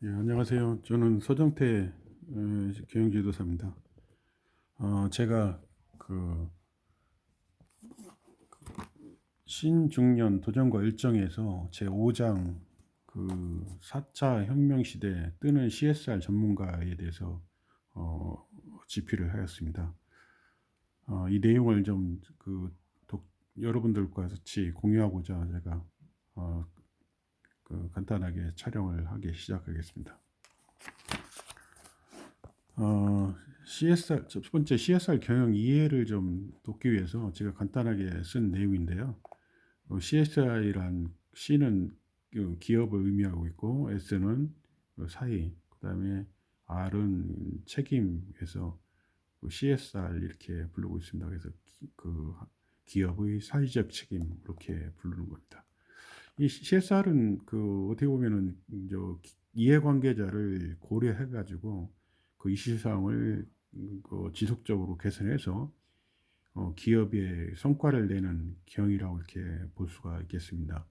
예, 안녕하세요. 저는 서정태 어, 경영지도사입니다. 어, 제가 그 신중년 도전과 일정에서 제 5장 그 4차 혁명 시대 뜨는 CSR 전문가에 대해서 어, 집필을 하였습니다. 어, 이 내용을 좀그 여러분들과 같이 공유하고자 제가 어, 그 간단하게 촬영을 하기 시작하겠습니다. 어, CSR 첫 번째 CSR 경영 이해를 좀 돕기 위해서 제가 간단하게 쓴 내용인데요. 어, CSR이란 C는 그 기업을 의미하고 있고 S는 그 사이, 그다음에 R은 책임에서 그 CSR 이렇게 부르고 있습니다. 그래서 기, 그 기업의 사회적 책임 이렇게 부르는 겁니다. 이 CSR은 그 어떻게 보면은 저 이해관계자를 고려해 가지고 그 이시사항을 그 지속적으로 개선해서 어 기업의 성과를 내는 경이라고 이렇게 볼 수가 있겠습니다.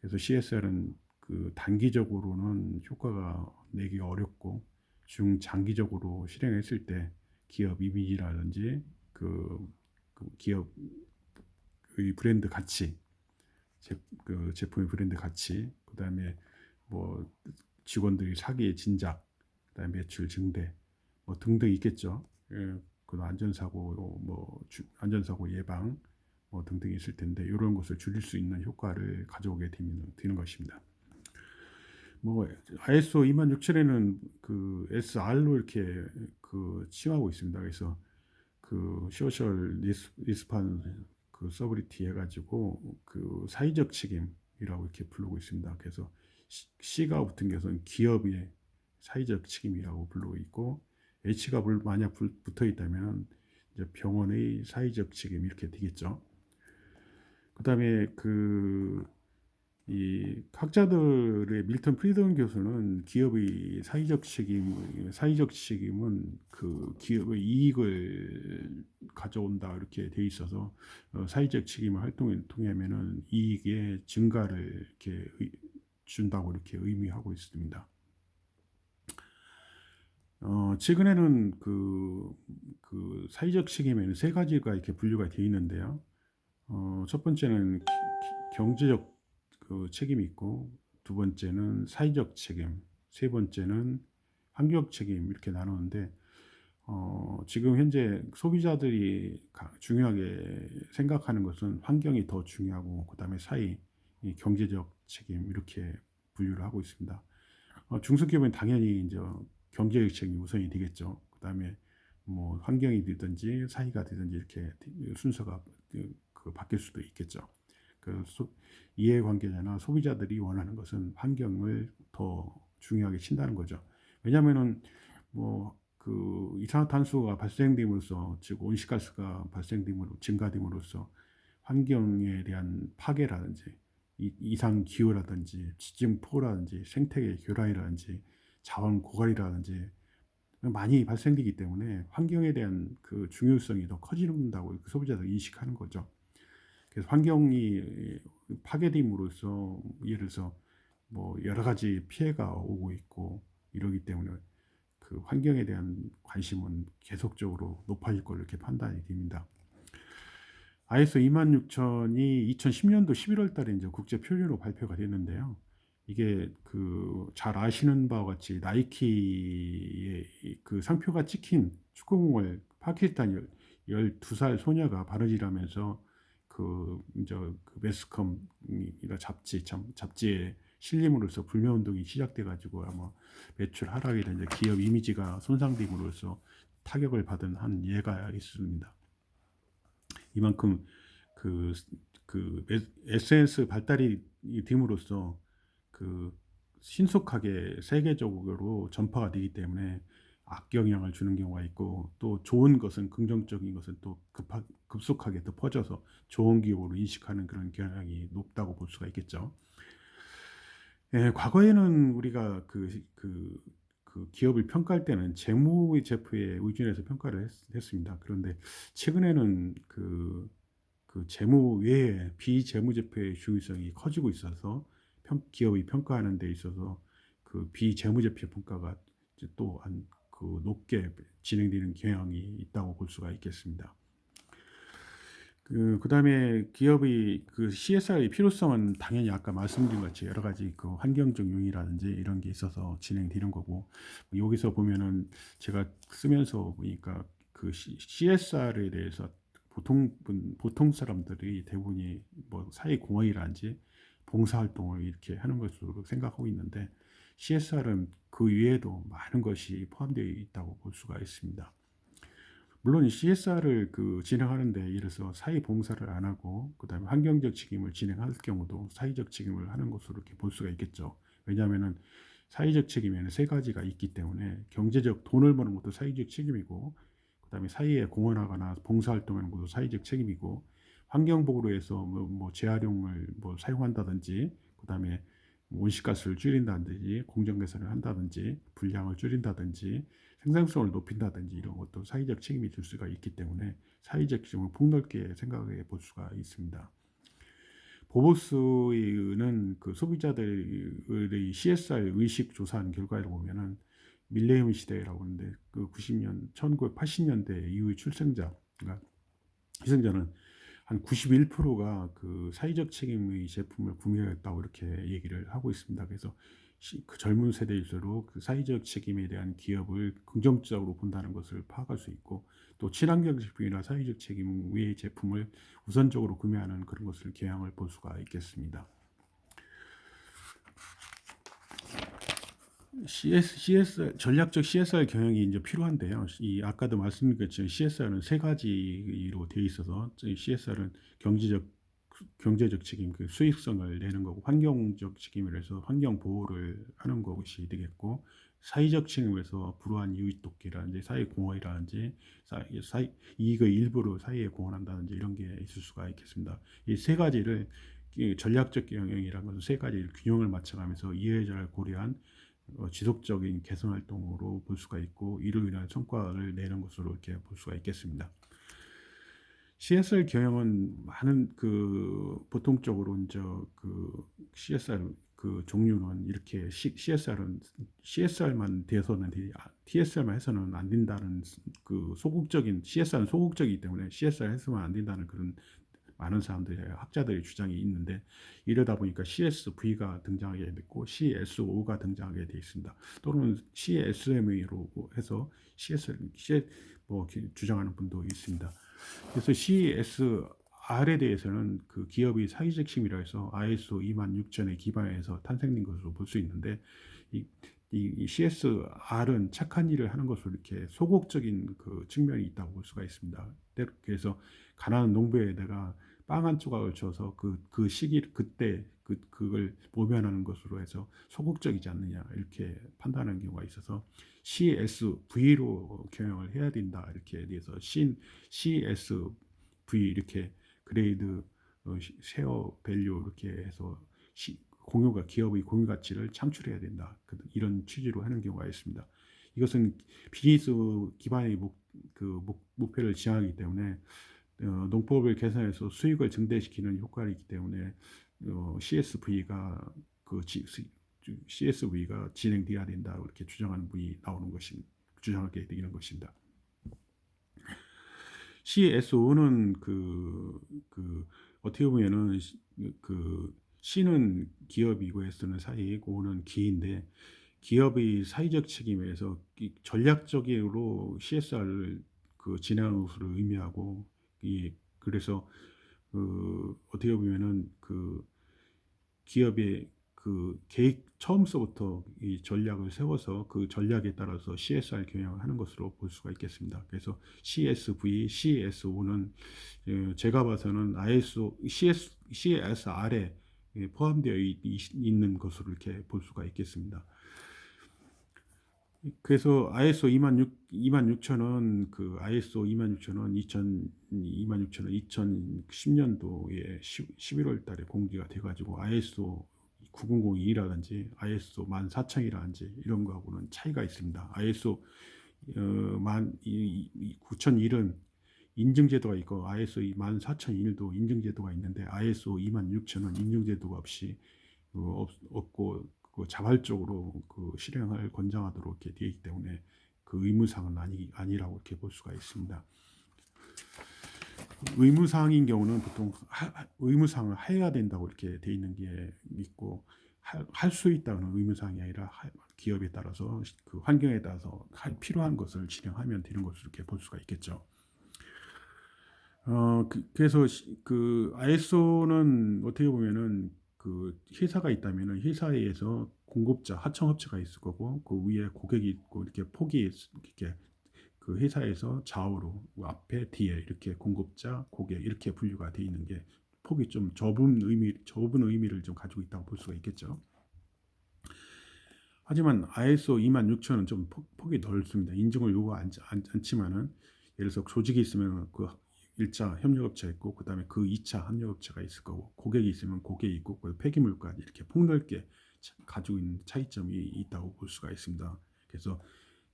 그래서 CSR은 그 단기적으로는 효과가 내기가 어렵고 중장기적으로 실행했을 때 기업 이미지라든지 그, 그 기업의 브랜드 가치 제, 그 제품의 브랜드 가치, 그 다음에 뭐 직원들이 사기의 진작, 그 다음에 매출 증대, 뭐 등등 있겠죠. 예, 그 안전사고, 뭐 주, 안전사고 예방, 뭐 등등 있을 텐데 이런 것을 줄일 수 있는 효과를 가져오게 되는, 되는 것입니다. 뭐 ISO 26000에는 그 SR로 이렇게 그 칭하고 있습니다. 그래서 그 소셜 리스판 그 서브리티 해가지고 그 사회적 책임이라고 이렇게 부르고 있습니다. 그래서 C가 붙은 것은 기업의 사회적 책임이라고 부르고 있고 H가 만약 붙어 있다면 이제 병원의 사회적 책임 이렇게 되겠죠. 그다음에 그 이 학자들의 밀턴 프리던 교수는 기업의 사회적 책임, 사회적 책임은 그 기업의 이익을 가져온다 이렇게 돼 있어서 어, 사회적 책임을 활동을 통하면은 이익의 증가를 이렇게 준다고 이렇게 의미하고 있습니다. 어, 최근에는 그, 그 사회적 책임에는 세 가지가 이렇게 분류가 되어 있는데요. 어, 첫 번째는 기, 기, 경제적 그 책임이 있고 두 번째는 사회적 책임, 세 번째는 환경 책임 이렇게 나누는데 어, 지금 현재 소비자들이 중요하게 생각하는 것은 환경이 더 중요하고 그 다음에 사회, 이 경제적 책임 이렇게 분류를 하고 있습니다. 어, 중소기업은 당연히 이제 경제적 책임이 우선이 되겠죠. 그 다음에 뭐 환경이 되든지 사회가 되든지 이렇게 순서가 그, 그 바뀔 수도 있겠죠. 그 소, 이해관계자나 소비자들이 원하는 것은 환경을 더 중요하게 친다는 거죠. 왜냐하면은 뭐 그 이산화탄소가 발생됨으로써 즉 온실가스가 발생됨으로 증가됨으로써 환경에 대한 파괴라든지 이상 기후라든지 지진포라든지 생태계 교란이라든지 자원 고갈이라든지 많이 발생되기 때문에 환경에 대한 그 중요성이 더 커진다고 소비자들 인식하는 거죠. 그래서 환경이 파괴됨으로써 예를 들어서 뭐 여러 가지 피해가 오고 있고 이러기 때문에 그 환경에 대한 관심은 계속적으로 높아질 걸로 이렇게 판단이 됩니다. ISO 26000이 2010년도 11월 달에 이제 국제 표준으로 발표가 됐는데요. 이게 그 잘 아시는 바와 같이 나이키의 그 상표가 찍힌 축구공을 파키스탄 12살 소녀가 바느질하면서 그 이제 그 매스컴이나 잡지 참 잡지에 실림으로써 불매 운동이 시작돼 가지고 아마 매출 하락이나 이제 기업 이미지가 손상됨으로써 타격을 받은 한 예가 있습니다. 이만큼 그, 그 SNS 발달이 됨으로써 그 신속하게 세계적으로 전파가 되기 때문에 악영향을 주는 경우가 있고 또 좋은 것은 긍정적인 것은 또 급하, 급속하게 더 퍼져서 좋은 기업으로 인식하는 그런 경향이 높다고 볼 수가 있겠죠. 예, 과거에는 우리가 그, 그, 그 기업을 평가할 때는 재무의 제표에 의존해서 평가를 했, 습니다 그런데 최근에는 그, 그 재무 외에 비재무 제표의 중요성이 커지고 있어서 평, 기업이 평가하는 데 있어서 그 비재무제표 평가가 이제 또한 그 높게 진행되는 경향이 있다고 볼 수가 있겠습니다. 그 그다음에 기업의 그 CSR의 필요성은 당연히 아까 말씀드린 것 같이 여러 가지 그 환경적 요인이라든지 이런 게 있어서 진행되는 거고 여기서 보면은 제가 쓰면서 보니까 그 CSR에 대해서 보통 분 보통 사람들이 대부분이 뭐 사회 공헌이라든지 봉사 활동을 이렇게 하는 것으로 생각하고 있는데 CSR은 그 외에도 많은 것이 포함되어 있다고 볼 수가 있습니다. 물론 이 CSR을 그 진행하는데 이래서 사회 봉사를 안 하고 그다음에 환경적 책임을 진행할 경우도 사회적 책임을 하는 것으로 이렇게 볼 수가 있겠죠. 왜냐하면은 사회적 책임에는 세 가지가 있기 때문에 경제적 돈을 버는 것도 사회적 책임이고 그다음에 사회에 공헌하거나 봉사활동하는 것도 사회적 책임이고 환경 보호로 해서 뭐, 뭐 재활용을 뭐 사용한다든지 그다음에 온실가스를 줄인다든지 공정 개선을 한다든지 분량을 줄인다든지 생산성을 높인다든지 이런 것도 사회적 책임이 줄 수가 있기 때문에 사회적 책임을 폭넓게 생각해 볼 수가 있습니다. 보보스는 그 소비자들의 CSR 의식 조사한 결과를 보면은 밀레니엄 시대라고 하는데 그 90년 1980년대 이후의 출생자 그러니까 희생자는 한 91%가 그 사회적 책임의 제품을 구매했다고 이렇게 얘기를 하고 있습니다. 그래서 그 젊은 세대일수록 그 사회적 책임에 대한 기업을 긍정적으로 본다는 것을 파악할 수 있고 또 친환경 제품이나 사회적 책임 외의 제품을 우선적으로 구매하는 그런 것을 경향을 볼 수가 있겠습니다. CS, CS 전략적 CSR 경영이 이제 필요한데요. 이 아까도 말씀드렸지만 CSR은 세 가지로 되어 있어서 CSR은 경제적 경제적 책임, 그 수익성을 내는 거고 환경적 책임을 해서 환경 보호를 하는 것이 되겠고 사회적 책임에서 불우한 이웃 돕기라든지 사회 공헌이라든지 사회, 이익의 일부를 사회에 공헌한다든지 이런 게 있을 수가 있겠습니다. 이 세 가지를 전략적 경영이라는 것은 세 가지 균형을 맞춰가면서 이해를 고려한 어, 지속적인 개선 활동으로 볼 수가 있고 이로 인한 성과를 내는 것으로 이렇게 볼 수가 있겠습니다. CSR 경영은 많은 그 보통적으로 이제 그 CSR 그 종류는 이렇게 CSR은 CSR만 돼서는 TSR만 해서는 안 된다는 그 소극적인 CSR은 소극적이기 때문에 CSR 해서만 안 된다는 그런 많은 사람들이 학자들의 주장이 있는데 이러다 보니까 CSV가 등장하게 됐고 CSO가 등장하게 되어 있습니다. 또는 CSM으로 해서 CS 뭐 주장하는 분도 있습니다. 그래서 CSR에 대해서는 그 기업의 사회적 힘이라 해서 ISO 26000에 기반해서 탄생된 것으로 볼 수 있는데 이, 이 CSR은 착한 일을 하는 것으로 이렇게 소극적인 그 측면이 있다고 볼 수가 있습니다. 그래서 가난한 농부에다가 빵 한 조각을 줘서 그, 그 시기, 그때 그, 그걸 모면하는 것으로 해서 소극적이지 않느냐, 이렇게 판단하는 경우가 있어서 CSV로 경영을 해야 된다, 이렇게 돼서 CSV 이렇게 그레이드 어, 쉐어 밸류 이렇게 해서 시, 공유가 기업의 공유 가치를 창출해야 된다. 그, 이런 취지로 하는 경우가 있습니다. 이것은 비즈니스 기반의 목, 그 목, 목표를 지향하기 때문에 어, 농법을 개선해서 수익을 증대시키는 효과가 있기 때문에 어, CSV가 그 지, CSV가 진행돼야 된다 이렇게 주장하는 분이 나오는 것이 주장하게 되는 것입니다. CSO는 그, 그 어떻게 보면은 그 C는 기업이고 S는 사이고 O는 기인데 기업의 사회적 책임에서 전략적으로 CSR을 그 진행하는 것으로 의미하고 이 그래서 그 어떻게 보면은 그 기업의 그 계획 처음서부터 이 전략을 세워서 그 전략에 따라서 CSR 경영을 하는 것으로 볼 수가 있겠습니다. 그래서 CSV, CSO는 어, 제가 봐서는 ISO, CS, CSR에 포함되어 있는 것으로 이렇게 볼 수가 있겠습니다. 그래서 ISO 2만 2만 6천은 그 ISO 2만 6천은 2000 2만 6천은 2010년도에 11월 달에 공개가 돼 가지고 ISO 9002라든지 ISO 14000이라든지 이런 거하고는 차이가 있습니다. ISO 어, 만 9001은 인증 제도가 있고 ISO 14001도 인증 제도가 있는데 ISO 26000은 인증 제도가 없이 어, 없, 없고 그 자발적으로 그 실행을 권장하도록 이렇게 되어 있기 때문에 그 의무사항은 아니 아니라고 이렇게 볼 수가 있습니다. 의무사항인 경우는 보통 하- 의무사항을 해야 된다고 이렇게 돼 있는 게 있고 할 수 있다는 의무사항이 아니라 하- 기업에 따라서 그 환경에 따라서 할- 필요한 것을 진행하면 되는 것으로 이렇게 볼 수가 있겠죠. 어 그, 그래서 시- 그 ISO는 어떻게 보면은 그 회사가 있다면은 회사에서 공급자 하청업체가 있을 거고 그 위에 고객이 있고 이렇게 폭이 있- 이렇게 그 회사에서 좌우로 앞에 뒤에 이렇게 공급자 고객 이렇게 분류가 돼 있는 게 폭이 좀 좁은 의미 좁은 의미를 좀 가지고 있다고 볼 수가 있겠죠. 하지만 ISO 26000은 좀 폭, 폭이 넓습니다. 인증을 요구하지 않, 않지만은 예를 들어서 조직이 있으면 그 1차 협력업체가 있고 그다음에 그 2차 협력업체가 있을 거고 고객이 있으면 고객이 있고 그 폐기물까지 이렇게 폭넓게 차- 가지고 있는 차이점이 있다고 볼 수가 있습니다. 그래서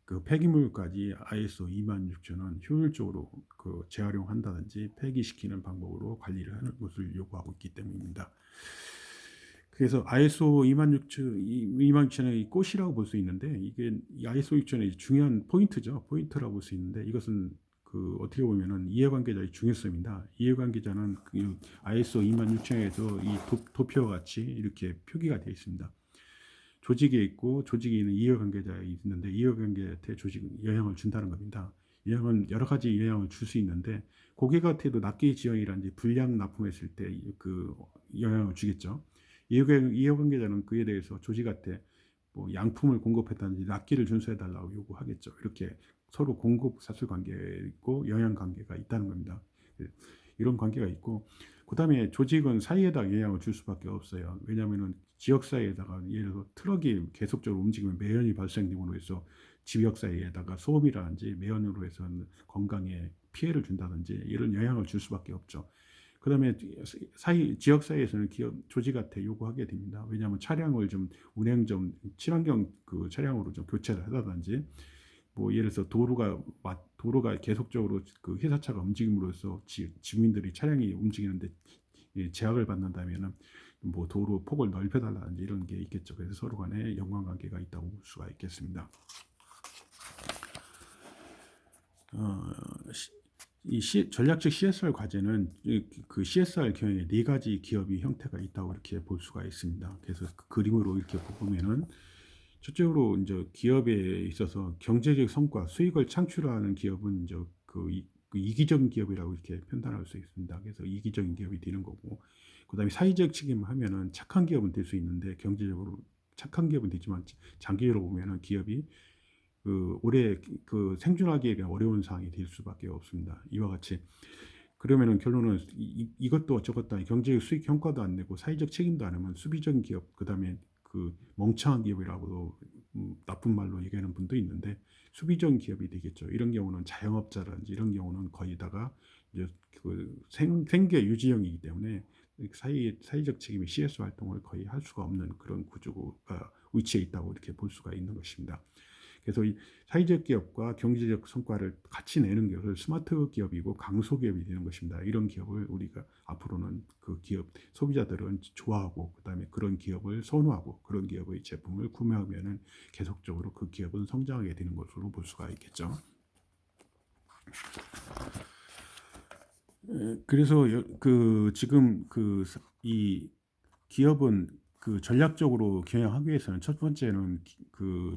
그 폐기물까지 ISO 26000은 효율적으로 그 재활용한다든지 폐기시키는 방법으로 관리를 하는 것을 요구하고 있기 때문입니다. 그래서 ISO 26000, 26000의 꽃이라고 볼 수 있는데 이게 이 ISO 6000의 중요한 포인트죠. 포인트라고 볼 수 있는데 이것은 그 어떻게 보면은 이해관계자의 중요성입니다. 이해관계자는 그 ISO 26000에서 이 도, 도표와 같이 이렇게 표기가 되어 있습니다. 조직에 있고 조직에 있는 이해관계자가 있는데 이해관계한테 조직 영향을 준다는 겁니다. 영향은 여러 가지 영향을 줄 수 있는데 고객한테도 납기 지형이라든지 불량 납품했을 때 그 영향을 주겠죠. 이해관- 이해관계자는 그에 대해서 조직한테 뭐 양품을 공급했다든지 납기를 준수해달라고 요구하겠죠. 이렇게 서로 공급 사슬 관계가 있고 영향 관계가 있다는 겁니다. 이런 관계가 있고 그다음에 조직은 사이에다 영향을 줄 수밖에 없어요. 왜냐하면은 지역 사이에다가 예를 들어 트럭이 계속적으로 움직이면 매연이 발생됨으로 해서 지역 사이에다가 소음이라든지 매연으로 해서 건강에 피해를 준다든지 이런 영향을 줄 수밖에 없죠. 그다음에 사이 지역 사이에서는 기업 조직한테 요구하게 됩니다. 왜냐하면 차량을 좀 운행 좀 친환경 그 차량으로 좀 교체를 하다든지 뭐 예를 들어서 도로가 마- 도로가 계속적으로 그 회사차가 움직임으로써 지, 주민들이 차량이 움직이는데 예, 제약을 받는다면은 뭐 도로 폭을 넓혀달라든지 이런 게 있겠죠. 그래서 서로 간에 연관관계가 있다고 볼 수가 있겠습니다. 어, 시- 이 시- 전략적 CSR 과제는 이- 그 CSR 경영에 네 가지 기업이 형태가 있다고 이렇게 볼 수가 있습니다. 그래서 그 그림으로 이렇게 보면은 첫째로 이제 기업에 있어서 경제적 성과, 수익을 창출하는 기업은 이제 그, 이, 그 이기적인 기업이라고 이렇게 판단할 수 있습니다. 그래서 이기적인 기업이 되는 거고, 그다음에 사회적 책임을 하면은 착한 기업은 될 수 있는데 경제적으로 착한 기업은 되지만 장기적으로 보면은 기업이 그 올해 그 생존하기에 어려운 상황이 될 수밖에 없습니다. 이와 같이 그러면은 결론은 이, 저것도 아니 경제적 수익 평가도 안 내고 사회적 책임도 안 하면 수비적인 기업 그다음에 그 멍청한 기업이라고도 음, 나쁜 말로 얘기하는 분도 있는데 수비적인 기업이 되겠죠. 이런 경우는 자영업자라든지 이런 경우는 거의다가 이제 그 생, 생계 유지형이기 때문에 사회 사회적 책임의 CS 활동을 거의 할 수가 없는 그런 구조가 위치해 있다고 이렇게 볼 수가 있는 것입니다. 그래서 이 사회적 기업과 경제적 성과를 같이 내는 것을 스마트 기업이고 강소 기업이 되는 것입니다. 이런 기업을 우리가 앞으로는 그 기업 소비자들은 좋아하고 그다음에 그런 기업을 선호하고 그런 기업의 제품을 구매하면은 계속적으로 그 기업은 성장하게 되는 것으로 볼 수가 있겠죠. 에, 그래서 여- 그 지금 그 이 기업은 그 전략적으로 경영하기 위해서는 첫 번째는 기- 그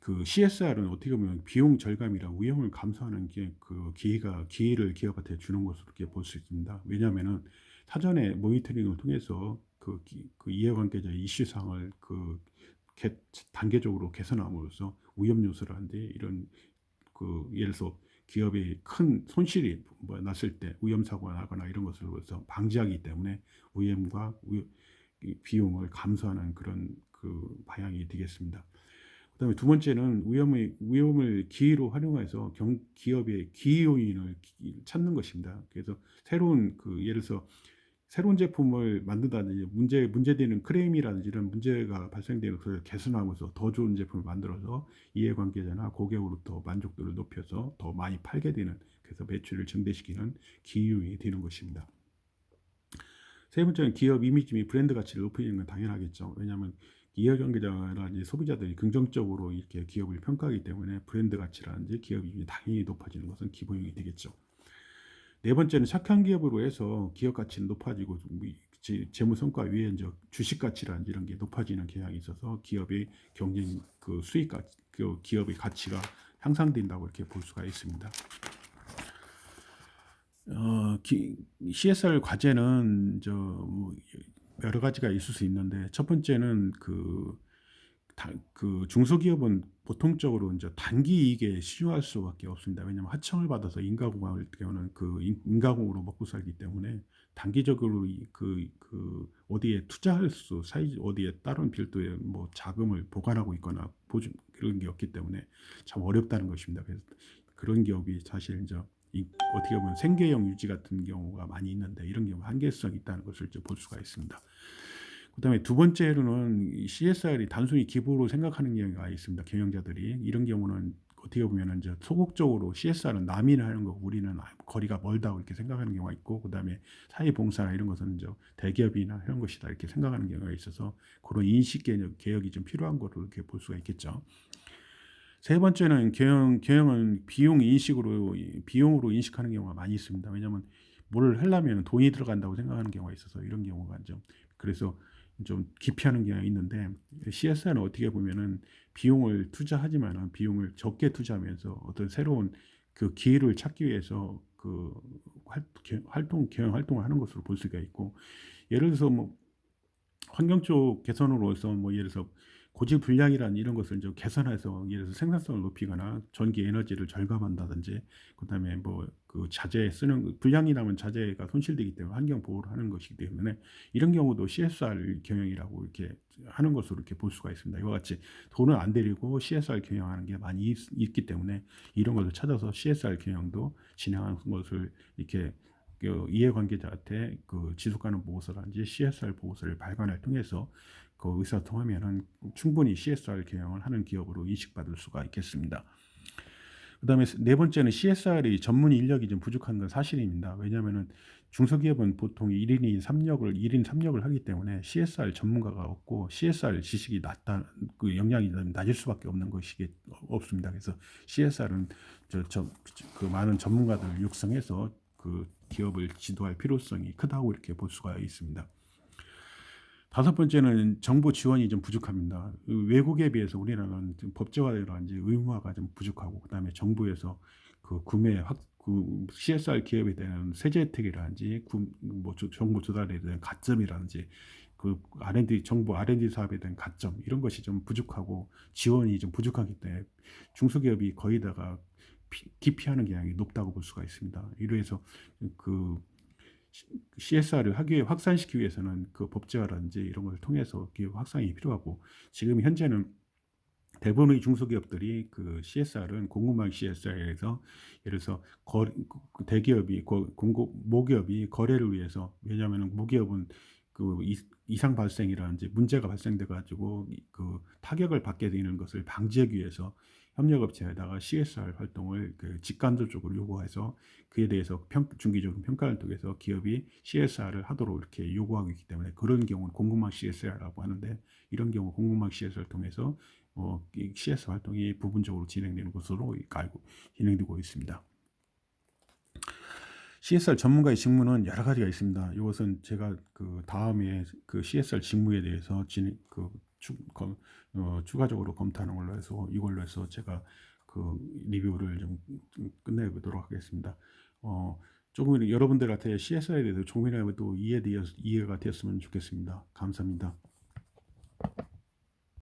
그 CSR은 어떻게 보면 비용 절감이랑 위험을 감소하는 게 그 기회가 기회를 기업한테 주는 것으로 이렇게 볼 수 있습니다. 왜냐하면은 사전에 모니터링을 통해서 그, 기- 그 이해관계자 이슈 사항을 그 개- 단계적으로 개선함으로써 위험 요소라든지 이런 그 예를 들어서 기업이 큰 손실이 뭐 났을 때 위험 사고가 나거나 이런 위해서 방지하기 때문에 위험과 위- 이 비용을 감소하는 그런 그 방향이 되겠습니다. 그다음에 두 번째는 위험의 위험을 기회로 활용해서 경, 기업의 기회 요인을 기- 찾는 것입니다. 그래서 새로운 그 예를 들어서 새로운 제품을 만든다든지 문제 문제되는 크레임이라든지 이런 문제가 발생되는 것을 개선하면서 더 좋은 제품을 만들어서 이해관계자나 고객으로부터 만족도를 높여서 더 많이 팔게 되는 그래서 매출을 증대시키는 요인이 되는 것입니다. 세 번째는 기업 이미지 및 브랜드 가치를 높이는 건 당연하겠죠. 왜냐하면 이해관계자라든지 소비자들이 긍정적으로 이렇게 기업을 평가하기 때문에 브랜드 가치라든지 기업 이익이 당연히 높아지는 것은 기본이 되겠죠. 네 번째는 착한 기업으로 해서 기업 가치는 높아지고 뭐 이- 제- 재무 성과 위에 주식 가치라든지 이런 게 높아지는 경향이 있어서 기업의 경쟁 그 수익 가치, 그 기업의 가치가 향상된다고 이렇게 볼 수가 있습니다. 어, 기, CSR 과제는 저뭐 여러 가지가 있을 수 있는데 첫 번째는 그, 다, 그 중소기업은 보통적으로 이제 단기 이익에 시중할 수밖에 없습니다. 왜냐하면 하청을 받아서 인가공할 경우는 그 인- 인가공으로 먹고 살기 때문에 단기적으로 이- 그, 그 어디에 투자할 수, 사이 어디에 다른 별도의 뭐 자금을 보관하고 있거나 보증 그런 게 없기 때문에 참 어렵다는 것입니다. 그래서 그런 기업이 사실 이제 이- 어떻게 보면 생계형 유지 같은 경우가 많이 있는데 이런 경우 한계성이 있다는 것을 볼 수가 있습니다. 그다음에 두 번째로는 이 CSR이 단순히 기부로 생각하는 경우가 있습니다. 경영자들이 이런 경우는 어떻게 보면 이제 소극적으로 CSR은 남이 하는 거고 우리는 거리가 멀다고 이렇게 생각하는 경우가 있고 그다음에 사회봉사나 이런 것은 이제 대기업이나 이런 것이다 이렇게 생각하는 경우가 있어서 그런 인식 개혁, 개혁이 좀 필요한 거로 이렇게 볼 수가 있겠죠. 세 번째는 경영, 경영은 비용 인식으로 비용으로 인식하는 경우가 많이 있습니다. 왜냐하면 뭘 하려면 돈이 들어간다고 생각하는 경우가 있어서 이런 경우가 좀 그래서 좀 기피하는 경우가 있는데 CSR은 어떻게 보면은 비용을 투자하지만은 비용을 적게 투자하면서 어떤 새로운 그 기회를 찾기 위해서 그 활동 경영 활동을 하는 것으로 볼 수가 있고 예를 들어서 뭐 환경 쪽 개선으로서 뭐 예를 들어서 고질 분량이라는 이런 것을 좀 개선해서 예를 들어서 생산성을 높이거나 전기 에너지를 절감한다든지 그다음에 뭐 그 자재 쓰는 분량이 나면 자재가 손실되기 때문에 환경 보호를 하는 것이기 때문에 이런 경우도 CSR 경영이라고 이렇게 하는 것으로 이렇게 볼 수가 있습니다. 이와 같이 돈을 안 들이고 CSR 경영하는 게 많이 있, 있기 때문에 이런 것을 찾아서 CSR 경영도 진행하는 것을 이렇게 그 이해관계자한테 그 지속가능 보고서라든지 CSR 보고서를 발간을 통해서 그 의사소통하면은 충분히 CSR 경영을 하는 기업으로 인식받을 수가 있겠습니다. 그다음에 네 번째는 CSR이 전문 인력이 좀 부족한 건 사실입니다. 왜냐하면은 중소기업은 보통 1인이 3역을 1인 3역을 하기 때문에 CSR 전문가가 없고 CSR 지식이 낮다 그 역량이 좀 낮을 수밖에 없는 것이 없습니다. 그래서 CSR은 저, 저, 그 많은 전문가들을 육성해서 그 기업을 지도할 필요성이 크다고 이렇게 볼 수가 있습니다. 다섯 번째는 정부 지원이 좀 부족합니다. 그 외국에 비해서 우리나라는 좀 법제화라든지 의무화가 좀 부족하고 그다음에 정부에서 그 구매 확, 그 CSR 기업에 대한 세제 혜택이라든지 구, 뭐 조- 정부 조달에 대한 가점이라든지 그 R&D 정부 R&D 사업에 대한 가점 이런 것이 좀 부족하고 지원이 좀 부족하기 때문에 중소기업이 거의 다가 피- 기피하는 경향이 높다고 볼 수가 있습니다. 이로해서 그 CSR을 하기 위해 확산시키기 위해서는 그 법제화라든지 이런 것을 통해서 기업 확산이 필요하고 지금 현재는 대부분의 중소기업들이 그 CSR은 공급망 CSR에서 예를 들어서 거, 그 대기업이 거- 공급 모기업이 거래를 위해서 왜냐하면 모기업은 그 이- 이상 발생이라든지 문제가 발생돼 가지고 그 타격을 받게 되는 것을 방지하기 위해서 협력업체에다가 CSR 활동을 그 직간접적으로 요구해서 그에 대해서 평, 중기적인 평가를 통해서 기업이 CSR을 하도록 이렇게 요구하고 있기 때문에 그런 경우는 공급망 CSR라고 하는데 이런 경우 공급망 CSR을 통해서 어, 이 CS 활동이 부분적으로 진행되는 것으로 알고 진행되고 있습니다. CSR 전문가의 직무는 여러 가지가 있습니다. 이것은 제가 그 다음에 그 CSR 직무에 대해서 진행 그 추, 검, 어, 추가적으로 검토하는 걸로 해서 이걸로 해서 제가 그 리뷰를 좀 끝내보도록 하겠습니다. 어, 조금 여러분들한테 CSR에 대해서 조금이라도 이해되었, 이해가 되었으면 좋겠습니다. 감사합니다.